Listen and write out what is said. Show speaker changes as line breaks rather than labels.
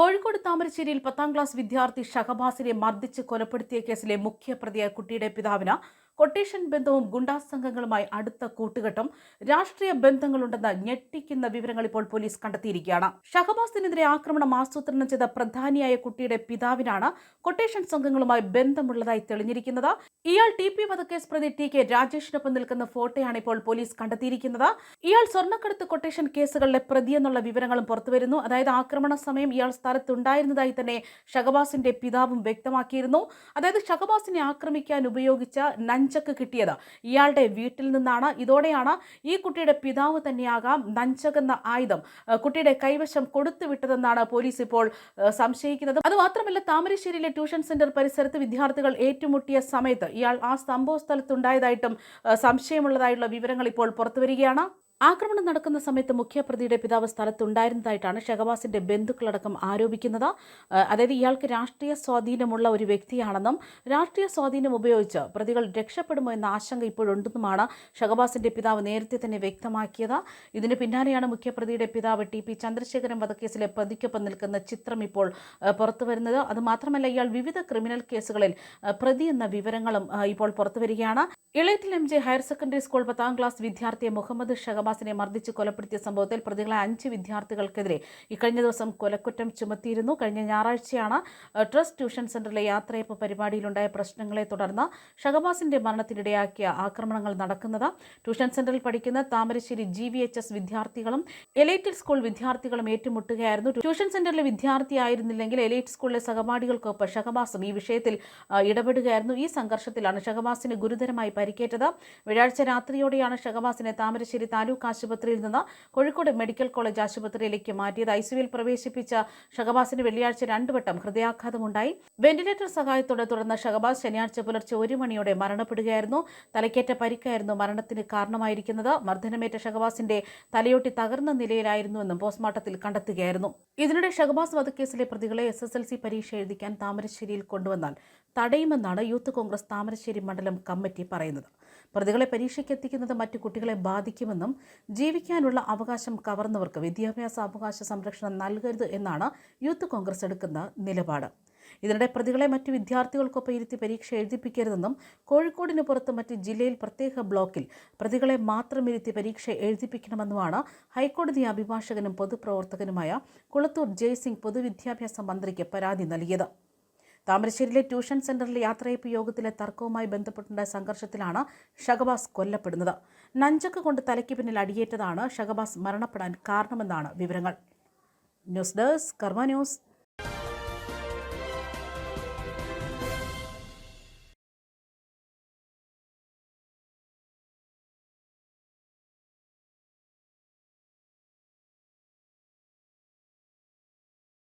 കോഴിക്കോട് താമരശ്ശേരിയിൽ പത്താം ക്ലാസ് വിദ്യാർത്ഥി ഷഹബാസിനെ മർദ്ദിച്ച് കൊലപ്പെടുത്തിയ കേസിലെ മുഖ്യപ്രതിയായ കുട്ടിയുടെ പിതാവിന് കൊട്ടേഷൻ ബന്ധവും ഗുണ്ടാ സംഘങ്ങളുമായി അടുത്ത കൂട്ടുകെട്ടും രാഷ്ട്രീയ ബന്ധങ്ങളുണ്ടെന്ന് ഞെട്ടിക്കുന്ന വിവരങ്ങൾ ഇപ്പോൾ പോലീസ് കണ്ടെത്തിയിരിക്കുകയാണ്. ഷഹബാസിനെതിരെ ആക്രമണം ആസൂത്രണം ചെയ്ത പ്രധാനിയായ കുട്ടിയുടെ പിതാവിനാണ് കൊട്ടേഷൻ സംഘങ്ങളുമായി ബന്ധമുള്ളതായി തെളിഞ്ഞിരിക്കുന്നത്. ഇയാൾ ടി പി വധക്കേസ് പ്രതി ടി കെ രാജേഷിനൊപ്പം നിൽക്കുന്ന ഫോട്ടോയാണ് ഇപ്പോൾ പോലീസ് കണ്ടെത്തിയിരിക്കുന്നത്. ഇയാൾ സ്വർണക്കടത്ത് കൊട്ടേഷൻ കേസുകളിലെ പ്രതിയെന്നുള്ള വിവരങ്ങളും പുറത്തുവരുന്നു. അതായത് ആക്രമണ സമയം ഇയാൾ സ്ഥലത്തുണ്ടായിരുന്നതായി തന്നെ ഷഹബാസിന്റെ പിതാവും വ്യക്തമാക്കിയിരുന്നു. അതായത് ഷഹബാസിനെ ആക്രമിക്കാൻ ഉപയോഗിച്ച നഞ്ചക്ക് കിട്ടിയത്. ഇയാളുടെ വീട്ടിൽ നിന്നാണ്. ഇതോടെയാണ് ഈ കുട്ടിയുടെ പിതാവ് തന്നെയാകാം നഞ്ചകെന്ന ആയുധം കുട്ടിയുടെ കൈവശം കൊടുത്തു വിട്ടതെന്നാണ് പോലീസ് ഇപ്പോൾ സംശയിക്കുന്നത്. അത് മാത്രമല്ല താമരശ്ശേരിയിലെ ട്യൂഷൻ സെന്റർ പരിസരത്ത് വിദ്യാർത്ഥികൾ ഏറ്റുമുട്ടിയ സമയത്ത് ഇയാൾ ആ സംഭവ സ്ഥലത്തുണ്ടായതായിട്ടും സംശയമുള്ളതായുള്ള വിവരങ്ങൾ ഇപ്പോൾ പുറത്തുവരികയാണ്. ആക്രമണം നടക്കുന്ന സമയത്ത് മുഖ്യപ്രതിയുടെ പിതാവ് സ്ഥലത്തുണ്ടായിരുന്നതായിട്ടാണ് ഷഹബാസിന്റെ ബന്ധുക്കളടക്കം ആരോപിക്കുന്നത്. അതായത് ഇയാൾക്ക് രാഷ്ട്രീയ സ്വാധീനമുള്ള ഒരു വ്യക്തിയാണെന്നും രാഷ്ട്രീയ സ്വാധീനം ഉപയോഗിച്ച് പ്രതികൾ രക്ഷപ്പെടുമോ എന്ന ആശങ്ക ഇപ്പോഴുണ്ടെന്നുമാണ് ഷഹബാസിന്റെ പിതാവ് നേരത്തെ തന്നെ വ്യക്തമാക്കിയത്. ഇതിന് പിന്നാലെയാണ് മുഖ്യപ്രതിയുടെ പിതാവ് ടി പി ചന്ദ്രശേഖരൻ വധക്കേസിലെ പ്രതിക്കൊപ്പം നിൽക്കുന്ന ചിത്രം ഇപ്പോൾ പുറത്തു വരുന്നത്. അതുമാത്രമല്ല ഇയാൾ വിവിധ ക്രിമിനൽ കേസുകളിൽ പ്രതി എന്ന വിവരങ്ങളും ഇപ്പോൾ പുറത്തു വരികയാണ്. ഇളയത്തിൽ M J higher secondary school പത്താം ക്ലാസ് വിദ്യാർത്ഥിയെ മുഹമ്മദ് ഷഹബാസിനെ മർദ്ദിച്ച് കൊലപ്പെടുത്തിയ സംഭവത്തിൽ പ്രതികളായ അഞ്ച് വിദ്യാർത്ഥികൾക്കെതിരെ ഇക്കഴിഞ്ഞ ദിവസം കൊലക്കുറ്റം ചുമത്തിയിരുന്നു. കഴിഞ്ഞ ഞായറാഴ്ചയാണ് ട്രസ്റ്റ് ട്യൂഷൻ സെന്ററിലെ യാത്രയപ്പ് പരിപാടിയിലുണ്ടായ പ്രശ്നങ്ങളെ തുടർന്ന് ഷഹബാസിന്റെ മരണത്തിനിടയാക്കിയ ആക്രമണങ്ങൾ നടക്കുന്നത്. ട്യൂഷൻ സെന്ററിൽ പഠിക്കുന്ന Thamarassery G V H S വിദ്യാർത്ഥികളും എലൈറ്റിൽ സ്കൂൾ വിദ്യാർത്ഥികളും ഏറ്റുമുട്ടുകയായിരുന്നു. ട്യൂഷൻ സെന്ററിലെ വിദ്യാർത്ഥിയായിരുന്നില്ലെങ്കിൽ എലൈറ്റ് സ്കൂളിലെ സഹപാഠികൾക്കൊപ്പം ഷഹബാസും ഈ വിഷയത്തിൽ ഇടപെടുകയായിരുന്നു. ഈ സംഘർഷത്തിലാണ് ഷഹബാസിന് ഗുരുതരമായി പരിക്കേറ്റത്. വ്യാഴാഴ്ച രാത്രിയോടെയാണ് ഷഹബാസിനെ താമരശ്ശേരി താലൂക്ക് ആശുപത്രിയിൽ നിന്ന് കോഴിക്കോട് മെഡിക്കൽ കോളേജ് ആശുപത്രിയിലേക്ക് മാറ്റിയത്. ഐസിയുവിൽ പ്രവേശിപ്പിച്ച ഷഹബാസിന് വെള്ളിയാഴ്ച രണ്ടുവട്ടം ഹൃദയാഘാതമുണ്ടായി. വെന്റിലേറ്റർ സഹായത്തോടെ തുടർന്ന ഷഹബാസ് ശനിയാഴ്ച പുലർച്ചെ ഒരു മണിയോടെ മരണപ്പെടുകയായിരുന്നു. തലയ്ക്കേറ്റ പരിക്കായിരുന്നു മരണത്തിന് കാരണമായിരിക്കുന്നത്. മർദ്ദനമേറ്റ ഷഹബാസിന്റെ തലയോട്ടി തകർന്ന നിലയിലായിരുന്നുവെന്നും പോസ്റ്റ്മോർട്ടത്തിൽ കണ്ടെത്തുകയായിരുന്നു. ഇതിനിടെ ഷഹബാസ് വധക്കേസിലെ പ്രതികളെ എസ് എസ് എൽ സി പരീക്ഷ എഴുതിക്കാൻ താമരശ്ശേരിയിൽ കൊണ്ടുവന്നാൽ തടയുമെന്നാണ് യൂത്ത് കോൺഗ്രസ് താമരശ്ശേരി മണ്ഡലം കമ്മിറ്റി പറയുന്നത്. പ്രതികളെ പരീക്ഷയ്ക്ക് മറ്റ് മറ്റു കുട്ടികളെ ബാധിക്കുമെന്നും ജീവിക്കാനുള്ള അവകാശം കവർന്നവർക്ക് വിദ്യാഭ്യാസ അവകാശ സംരക്ഷണം നൽകരുത് എന്നാണ് യൂത്ത് കോൺഗ്രസ് എടുക്കുന്ന നിലപാട്. ഇതിനിടെ പ്രതികളെ മറ്റു വിദ്യാർത്ഥികൾക്കൊപ്പം ഇരുത്തി പരീക്ഷ എഴുതിപ്പിക്കരുതെന്നും കോഴിക്കോടിന് പുറത്ത് മറ്റ് ജില്ലയിൽ പ്രത്യേക ബ്ലോക്കിൽ പ്രതികളെ മാത്രം ഇരുത്തി പരീക്ഷ എഴുതിപ്പിക്കണമെന്നുമാണ് ഹൈക്കോടതി അഭിഭാഷകനും പൊതുപ്രവർത്തകനുമായ കുളത്തൂർ ജയ്സിംഗ് പൊതുവിദ്യാഭ്യാസ മന്ത്രിക്ക് പരാതി നൽകിയത്. താമരശ്ശേരിയിലെ ട്യൂഷൻ സെന്ററിലെ യാത്രയപ്പ് യോഗത്തിലെ തർക്കവുമായി ബന്ധപ്പെട്ടുണ്ടായ സംഘർഷത്തിലാണ് ഷഹബാസ് കൊല്ലപ്പെടുന്നത്. നഞ്ചക്ക് കൊണ്ട് തലയ്ക്ക് പിന്നിൽ അടിയേറ്റതാണ് ഷഹബാസ് മരണപ്പെടാൻ കാരണമെന്നാണ് വിവരങ്ങൾ. ന്യൂസ് ഡെസ്ക് കർമ്മ ന്യൂസ്